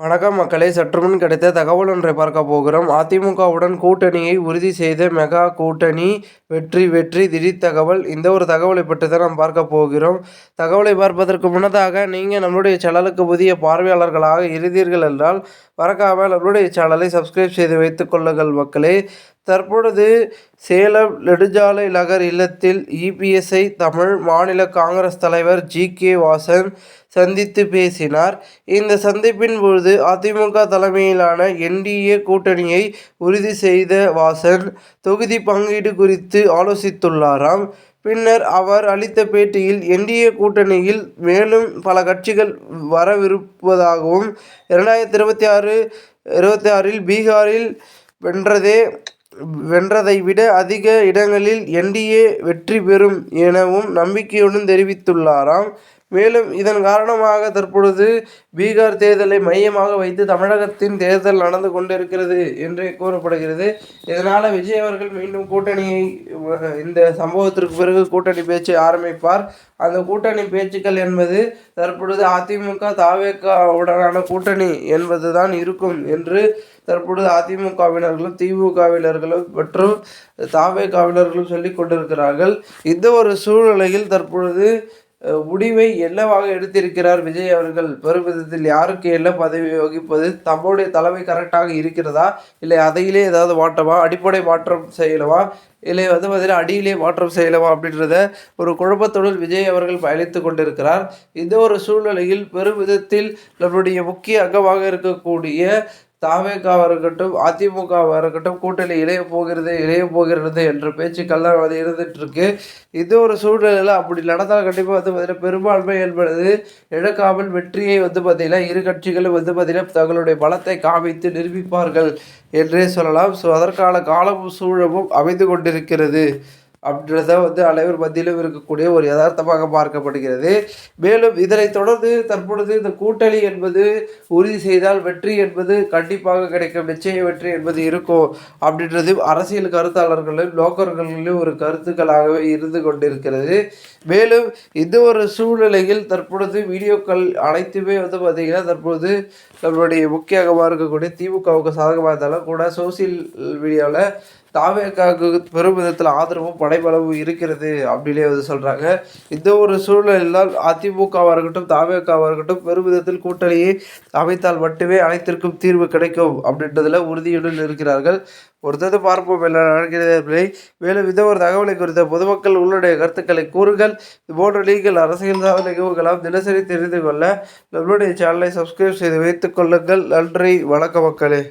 வணக்கம் மக்களே சற்றுமுன் கிடைத்த தகவல் ஒன்றை பார்க்க போகிறோம். அதிமுகவுடன் கூட்டணியை உறுதி செய்த மெகா கூட்டணி வெற்றி வெற்றி திடீர் தகவல். இந்த ஒரு தகவலை பற்றி தான் நாம் பார்க்க போகிறோம். தகவலை பார்ப்பதற்கு முன்னதாக நீங்கள் நம்மளுடைய சேனலுக்கு புதிய பார்வையாளர்களாக இருந்தீர்கள் என்றால் மறக்காமல் நம்மளுடைய சேனலை சப்ஸ்கிரைப் செய்து வைத்துக் கொள்ளுங்கள் மக்களே. தற்பொழுது சேலம் நெடுஞ்சாலை நகர் இல்லத்தில் இபிஎஸ்ஐ தமிழ் மாநில காங்கிரஸ் தலைவர் ஜி கே வாசன் சந்தித்து பேசினார். இந்த சந்திப்பின் பொழுது அதிமுக தலைமையிலான என்டிஏ கூட்டணியை உறுதி செய்த வாசன் தொகுதி பங்கீடு குறித்து ஆலோசித்துள்ளாராம். பின்னர் அவர் அளித்த பேட்டியில் என்டிஏ கூட்டணியில் மேலும் பல கட்சிகள் வரவிருப்பதாகவும் இரண்டாயிரத்தி இருபத்தி ஆறு இருபத்தி ஆறில் பீகாரில் வென்றதே வென்றதை விட அதிக இடங்களில் என்டிஏ வெற்றி பெறும் எனவும் நம்பிக்கையுடன் தெரிவித்துள்ளாராம். மேலும் இதன் காரணமாக தற்பொழுது பீகார் தேர்தலை மையமாக வைத்து தமிழகத்தின் தேர்தல் நடந்து கொண்டிருக்கிறது என்று கூறப்படுகிறது. இதனால் விஜய் அவர்கள் மீண்டும் கூட்டணியை இந்த சம்பவத்திற்கு பிறகு கூட்டணி பேச்சு ஆரம்பிப்பார். அந்த கூட்டணி பேச்சுக்கள் என்பது தற்பொழுது அதிமுக தாவேக்காவுடனான கூட்டணி என்பதுதான் இருக்கும் என்று தற்பொழுது அதிமுகவினர்களும் திமுகவினர்களும் மற்றும் தாவேக்காவினர்களும் சொல்லிக் கொண்டிருக்கிறார்கள். இந்த ஒரு சூழ்நிலையில் தற்பொழுது முடிவை என்னவாக எடுத்திருக்கிறார் விஜய் அவர்கள்? பெருமிதத்தில் யாருக்கு என்ன பதவி வகிப்பது? தம்முடைய தலைமை கரெக்டாக இருக்கிறதா? இல்லை அதையிலே ஏதாவது மாற்றமா? அடிப்படை மாற்றம் செய்யலவா இல்லை வந்து பார்த்தீங்கன்னா அடியிலே மாற்றம் செய்யலாமா அப்படின்றத ஒரு குழப்பத்துடன் விஜய் அவர்கள் பயணித்து கொண்டிருக்கிறார். இந்த ஒரு சூழ்நிலையில் பெருமிதத்தில் நம்முடைய முக்கிய அங்கமாக இருக்கக்கூடிய தாவேக்காவாக இருக்கட்டும் அதிமுகவாக இருக்கட்டும் கூட்டணி இணைய போகிறது இணைய போகிறது என்ற பேச்சுக்கள்லாம் வந்து இருந்துகிட்ருக்கு இது ஒரு சூழ்நிலையில் அப்படி நடந்தால் கண்டிப்பாக வந்து பார்த்திங்கன்னா பெரும்பான்மை என்பது இழக்காமல் வெற்றியை வந்து பார்த்திங்கன்னா இரு கட்சிகளும் வந்து பார்த்திங்கன்னா தங்களுடைய பலத்தை காமித்து நிரூபிப்பார்கள் என்றே சொல்லலாம். ஸோ அதற்கான காலமும் சூழலும் அமைந்து கொண்டிருக்கிறது. அப்படின்றத வந்து அனைவர் மத்தியிலும் இருக்கக்கூடிய ஒரு யதார்த்தமாக பார்க்கப்படுகிறது. மேலும் இதனை தொடர்ந்து தற்பொழுது இந்த கூட்டணி என்பது உறுதி செய்தால் வெற்றி என்பது கண்டிப்பாக கிடைக்கும் நிச்சய வெற்றி என்பது இருக்கும் அப்படின்றது அரசியல் கருத்தாளர்களும் லோக்கர்களிலும் ஒரு கருத்துக்களாகவே இருந்து கொண்டிருக்கிறது. மேலும் இந்த ஒரு சூழ்நிலையில் தற்பொழுது வீடியோக்கள் அனைத்துமே வந்து பார்த்திங்கன்னா தற்பொழுது நம்மளுடைய முக்கியமாக இருக்கக்கூடிய திமுகவுக்கு சாதகமாக இருந்தாலும் கூட சோசியல் மீடியாவில் தாவேக்காவுக்கு பெரும் விதத்தில் ஆதரவும் படைபலவும் இருக்கிறது அப்படின்னே வந்து சொல்கிறாங்க இந்த ஒரு சூழ்நிலையில் அதிமுகவாக இருக்கட்டும் தாவேக்காவாக இருக்கட்டும் பெரும் விதத்தில் கூட்டணியை அமைத்தால் மட்டுமே அனைத்திற்கும் தீர்வு கிடைக்கும் அப்படின்றதில் உறுதியுடன் இருக்கிறார்கள். ஒருத்தது பார்ப்போம் என்ன நடக்கிறது மேலும் இந்த ஒரு தகவலை குறித்த பொதுமக்கள் உங்களுடைய கருத்துக்களை கூறுங்கள். இது போன்ற நீங்கள் அரசியல் சாதனை நிகழ்வுகளாம் தினசரி தெரிந்து கொள்ள நம்மளுடைய சேனலை சப்ஸ்கிரைப் செய்து வைத்துக் கொள்ளுங்கள். நன்றி வணக்க மக்களே.